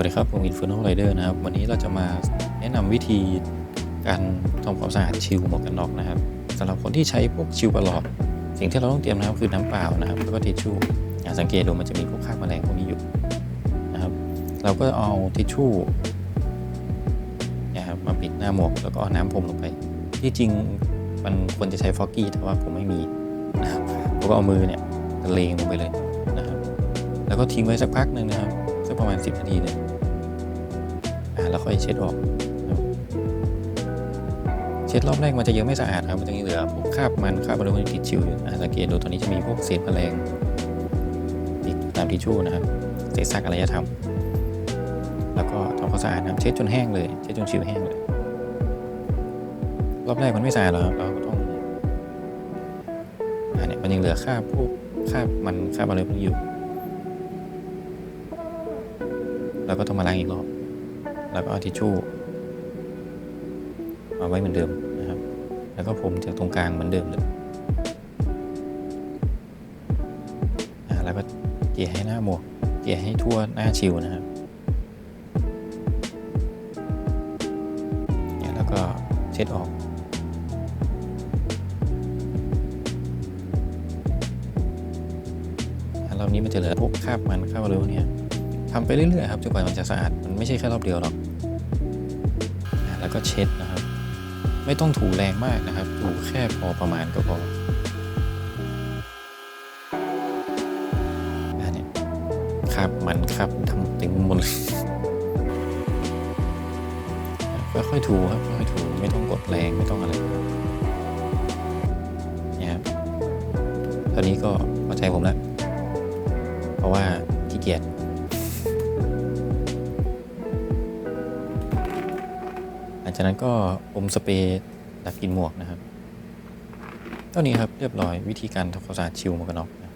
วัสดีครับ ผม Inferno Rider นะครับ วันนี้เราจะมาแนะนำวิธีการทำความสะอาดชิลหมวกกันน็อกนะครับสำหรับคนที่ใช้พวกชิลประหลอด สิ่งที่เราต้องเตรียมนะครับคือน้ำเปล่านะครับ แล้วก็ทิชชู่อย่าสังเกตดูมันจะมีพวกคราบแมลงพวกนี้อยู่นะครับ เราก็เอาทิชชู่นะครับมาปิดหน้าหมวกแล้วก็เอาน้ำพรมลงไป ที่จริงมันควรจะใช้ฟอกกี้แต่ว่าผมไม่มีนะครับผมก็เอามือเนี่ยเลงลงไปเลยนะครับ แล้วก็ทิ้งไว้สักพักหนึ่งนะครับสักประมาณ 10 นาทีเลยอ่า แล้วค่อยเช็ดออก เช็ดรอบแรกมันจะยังไม่สะอาดครับ มันจะมีเหลือพวกคราบมันคราบอะไรพวกนี้ติดชิวอยู่อาสังเกตดูตอนนี้จะมีพวกเศษแมลงติดตามทิชชู่นะครับเศษซากอารยธรรม แล้วก็ทำความสะอาดนะเช็ดจนแห้งเลยเช็ดจนชิวแห้งเลย รอบแรกมันไม่สะอาดหรอกครับเราก็ต้องอ่าเนี่ยมันยังเหลือคราบพวกคราบมันคราบอะไรพวกนี้อยู่แล้วก็ต้องมาล้างอีกรอบ แล้วก็เอาทิชชู่มาไว้เหมือนเดิมนะครับ แล้วก็พรมจากตรงกลางเหมือนเดิมเลยแล้วก็เกลี่ยให้หน้าหมวก เกลี่ยให้ทั่วหน้าชิวนะครับเนี่ยแล้วก็เช็ดออกอ่ารอบนี้มันจะเหลือพวกคราบมันคราบอะไรพวกเนี้ย ทำไปเรื่อยๆครับจนกว่ามันจะสะอาดมันไม่ใช่แค่รอบเดียวหรอกแล้วก็เช็ดนะครับ ไม่ต้องถูแรงมากนะครับ ถูแค่พอประมาณก็พออะเนี่ยครับมันครับทำเต็มหมดเลยค่อยๆถูครับค่อยๆถูไม่ต้องกดแรงไม่ต้องอะไรนี่ยครับตอนนี้ก็พอใจผมแล้วเพราะว่าขี้เกียจ ลังจากนั้นก็อมสเปรย์ดับกลินหมวกนะครับ เท่านี้ครับเรียบร้อยวิธีการทำความสะอาดชิลหมวกกันน็อกนะ